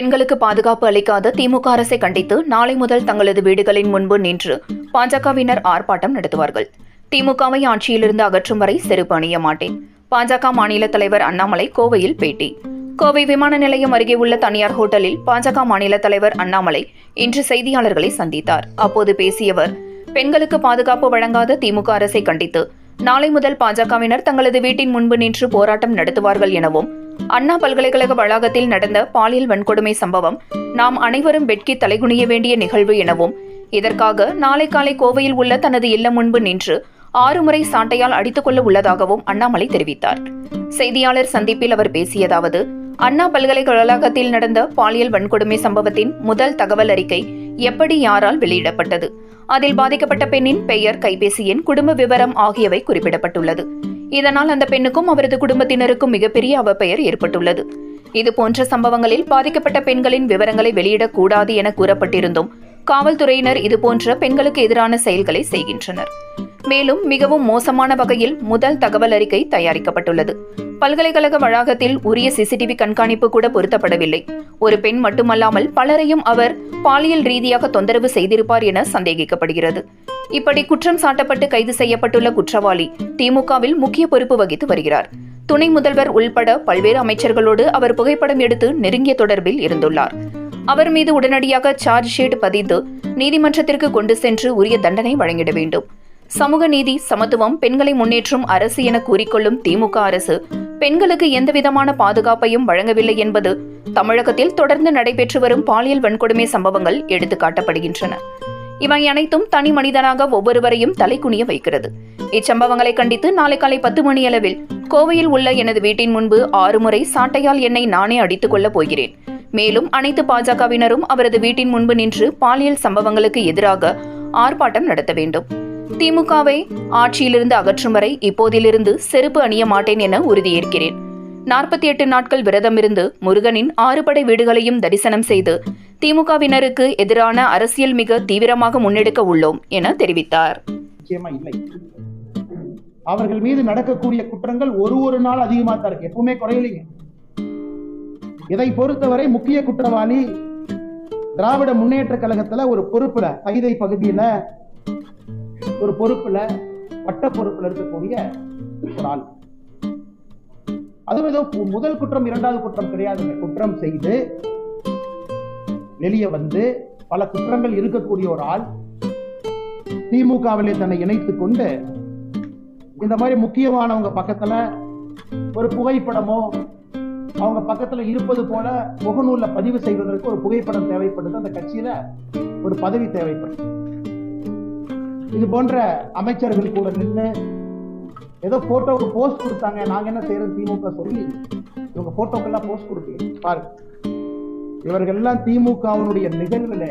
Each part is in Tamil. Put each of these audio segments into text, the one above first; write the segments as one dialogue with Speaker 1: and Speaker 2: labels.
Speaker 1: பெண்களுக்கு பாதுகாப்பு அளிக்காத திமுக அரசை கண்டித்து நாளை முதல் தங்களது வீடுகளின் முன்பு நின்று பாஜகவினர் ஆர்ப்பாட்டம் நடத்துவார்கள். திமுகவை ஆட்சியிலிருந்து அகற்றும் வரை செருப்பு அணிய மாட்டேன். பாஜக மாநில தலைவர் அண்ணாமலை கோவையில் பேட்டி. கோவை விமான நிலையம் அருகே உள்ள தனியார் ஹோட்டலில் பாஜக மாநில தலைவர் அண்ணாமலை இன்று செய்தியாளர்களை சந்தித்தார். அப்போது பேசியவர் பெண்களுக்கு பாதுகாப்பு வழங்காத திமுக அரசை கண்டித்து நாளை முதல் பாஜகவினர் தங்களது வீட்டின் முன்பு நின்று போராட்டம் நடத்துவார்கள் எனவும் அண்ணா பல்கலைக்கழக வளாகத்தில் நடந்த பாலியல் வன்கொடுமை சம்பவம் நாம் அனைவரும் வெட்கி தலைகுனிய வேண்டிய நிகழ்வு எனவும் இதற்காக நாளை காலை கோவையில் உள்ள தனது இல்லம் முன்பு நின்று ஆறு முறை சாட்டையால் அடித்துக் கொள்ள உள்ளதாகவும் அண்ணாமலை தெரிவித்தார். செய்தியாளர் சந்திப்பில் அவர் பேசியதாவது அண்ணா பல்கலைக்கழகத்தில் நடந்த பாலியல் வன்கொடுமை சம்பவத்தின் முதல் தகவல் அறிக்கை எப்படி யாரால் வெளியிடப்பட்டது? அதில் பாதிக்கப்பட்ட பெண்ணின் பெயர் கைபேசி எண் குடும்ப விவரம் ஆகியவை குறிப்பிடப்பட்டுள்ளது. இதனால் அந்த பெண்ணுக்கும் அவரது குடும்பத்தினருக்கும் மிகப்பெரிய அவப்பெயர் ஏற்பட்டுள்ளது. இது போன்ற சம்பவங்களில் பாதிக்கப்பட்ட பெண்களின் விவரங்களை வெளியிடக்கூடாது என கூறப்பட்டிருந்தும் காவல்துறையினர் இதுபோன்ற பெண்களுக்கு எதிரான செயல்களை செய்கின்றனர். மேலும் மிகவும் மோசமான வகையில் முதல் தகவல் அறிக்கை தயாரிக்கப்பட்டுள்ளது. பல்கலைக்கழக வளாகத்தில் உரிய சிசிடிவி கண்காணிப்பு கூட பொருத்தப்படவில்லை. ஒரு பெண் மட்டுமல்லாமல் பலரையும் அவர் பாலியல் ரீதியாக தொந்தரவு செய்திருப்பார் என சந்தேகிக்கப்படுகிறது. இப்படி குற்றம் சாட்டப்பட்டு கைது செய்யப்பட்டுள்ள குற்றவாளி திமுகவில் முக்கிய பொறுப்பு வகித்து வருகிறார். துணை முதல்வர் உள்பட பல்வேறு அமைச்சர்களோடு அவர் புகைப்படம் எடுத்து நெருங்கிய தொடர்பில் இருந்துள்ளார். அவர் மீது உடனடியாக சார்ஜ் ஷீட் பதிந்து நீதிமன்றத்திற்கு கொண்டு சென்று உரிய தண்டனை வழங்கிட வேண்டும். சமூக நீதி சமத்துவம் பெண்களை முன்னேற்றும் அரசு என கூறிக்கொள்ளும் திமுக அரசு பெண்களுக்கு எந்தவிதமான பாதுகாப்பையும் வழங்கவில்லை என்பது தமிழகத்தில் தொடர்ந்து நடைபெற்று வரும் பாலியல் வன்கொடுமை சம்பவங்கள் எடுத்துக்காட்டப்படுகின்றன. இவை அனைத்தும் தனி மனிதனாக ஒவ்வொருவரையும் தலைக்குனிய வைக்கிறது. இச்சம்பவங்களை கண்டித்து நாளை காலை பத்து மணியளவில் கோவையில் உள்ள எனது வீட்டின் முன்பு ஆறு முறை சாட்டையால் என்னை நானே அடித்துக் கொள்ளப் போகிறேன். மேலும் அனைத்து பாஜகவினரும் அவரது வீட்டின் முன்பு நின்று பாலியல் சம்பவங்களுக்கு எதிராக ஆர்ப்பாட்டம் நடத்த வேண்டும். திமுகவை ஆட்சியிலிருந்து அகற்றும் வரை இப்போதிலிருந்து செருப்பு அணிய மாட்டேன் என உறுதியேற்கிறேன். நாற்பத்தி எட்டு நாட்கள் விரதமிருந்து முருகனின் ஆறுபடை வீடுகளையும் தரிசனம் செய்து திமுகவினருக்கு எதிரான அரசியல் மிக தீவிரமாக முன்னெடுக்க உள்ளோம் என தெரிவித்தார்.
Speaker 2: அவர்கள் மீது நடக்கக்கூடிய குற்றங்கள் ஒரு ஒரு நாள் அதிகமாக தான் இருக்கு. எப்பவுமே குறையலைங்க. இதை பொறுத்தவரை முக்கிய குற்றவாளி திராவிட முன்னேற்ற கழகத்துல ஒரு பொறுப்புல கைதை பகுதியில ஒரு பொறுப்புல வட்ட பொறுப்புல இருக்கக்கூடிய ஒரு ஆள். அதுவும் முதல் குற்றம் இரண்டாவது குற்றம் கிடையாதுங்க குற்றம் செய்து வெளியே வந்து பல குற்றங்கள் இருக்கக்கூடிய ஒரு ஆள் திமுகவிலே தன்னை இணைத்துக் கொண்டு இந்த மாதிரி முக்கியமானவங்க பக்கத்துல ஒரு புகைப்படமோ அவங்க பக்கத்துல இருப்பது போல முகநூல்ல பதிவு செய்வதற்கு ஒரு புகைப்படம் தேவைப்படுது. அந்த கட்சியில ஒரு பதவி தேவைப்படுது. இது போன்ற அமைச்சர்கள் கூட நின்று ஏதோ போட்டோவுக்கு போஸ்ட் கொடுத்தாங்க. நாங்க என்ன செய்யறது திமுக சொல்லி இவங்க போட்டோக்கெல்லாம் போஸ்ட் கொடுத்தீங்க பாருங்க. இவர்கள் எல்லாம் திமுகவினுடைய நிகழ்வுல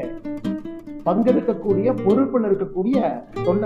Speaker 2: பங்கெடுக்கக்கூடிய பொறுப்பில் இருக்கக்கூடிய தொண்டர்